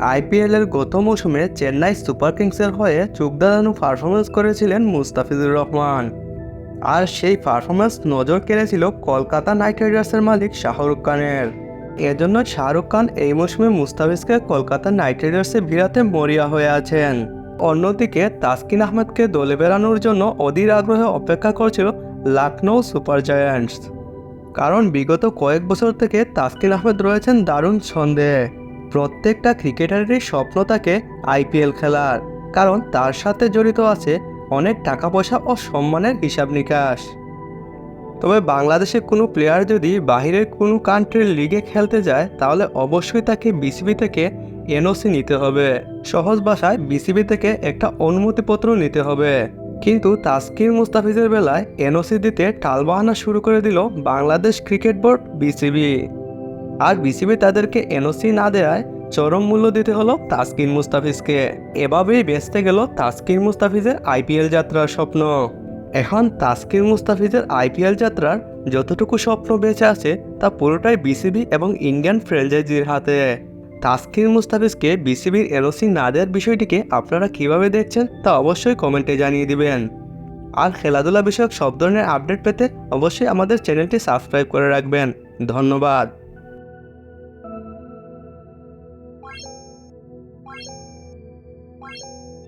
আইপিএলের গত মৌসুমে চেন্নাই সুপার কিংসের হয়ে চোখদারানো পারফরমেন্স করেছিলেন মুস্তাফিজুর রহমান। আর সেই পারফরমেন্স নজর কেড়েছিল কলকাতা নাইট রাইডার্সের মালিক শাহরুখ খানের। এজন্য শাহরুখ খান এই মৌসুমে মুস্তাফিজকে কলকাতা নাইট রাইডার্সে ভিড়াতে মরিয়া হয়ে আছেন। অন্যদিকে তাসকিন আহমেদকে দলে বেড়ানোর জন্য অধীর আগ্রহে অপেক্ষা করছিল লখনৌ সুপার জায়ান্টস। কারণ বিগত কয়েক বছর থেকে তাসকিন আহমেদ রয়েছেন দারুণ ছন্দে। প্রত্যেকটা ক্রিকেটারেরই স্বপ্ন থাকে আইপিএল খেলার, কারণ তার সাথে জড়িত আছে অনেক টাকা পয়সা ও সম্মানের হিসাব নিকাশ। তবে বাংলাদেশের কোনো প্লেয়ার যদি বাহিরের কোনো কান্ট্রির লিগে খেলতে যায়, তাহলে অবশ্যই তাকে বিসিবি থেকে এনওসি নিতে হবে। সহজ ভাষায় বিসিবি থেকে একটা অনুমতিপত্র নিতে হবে। কিন্তু তাসকির মুস্তাফিজের বেলায় এনওসি দিতে টালবাহানা শুরু করে দিল বাংলাদেশ ক্রিকেট বোর্ড বিসিবি আর বিসিবি তাদেরকে এনওসি না দেওয়ায় চরম মূল্য দিতে হলো তাসকিন মুস্তাফিজকে। এভাবেই বেঁচতে গেল তাসকিন মুস্তাফিজের আইপিএল যাত্রার স্বপ্ন। এখন তাসকিন মুস্তাফিজের আইপিএল যাত্রার যতটুকু স্বপ্ন বেঁচে আছে তা পুরোটাই বিসিবি এবং ইন্ডিয়ান ফ্র্যাঞ্চাইজির হাতে। তাসকিন মুস্তাফিজকে বিসিবির এনওসি না দেওয়ার বিষয়টিকে আপনারা কীভাবে দেখছেন তা অবশ্যই কমেন্টে জানিয়ে দিবেন। আর খেলাধুলা বিষয়ক সব ধরনের আপডেট পেতে অবশ্যই আমাদের চ্যানেলটি সাবস্ক্রাইব করে রাখবেন। ধন্যবাদ। Bye.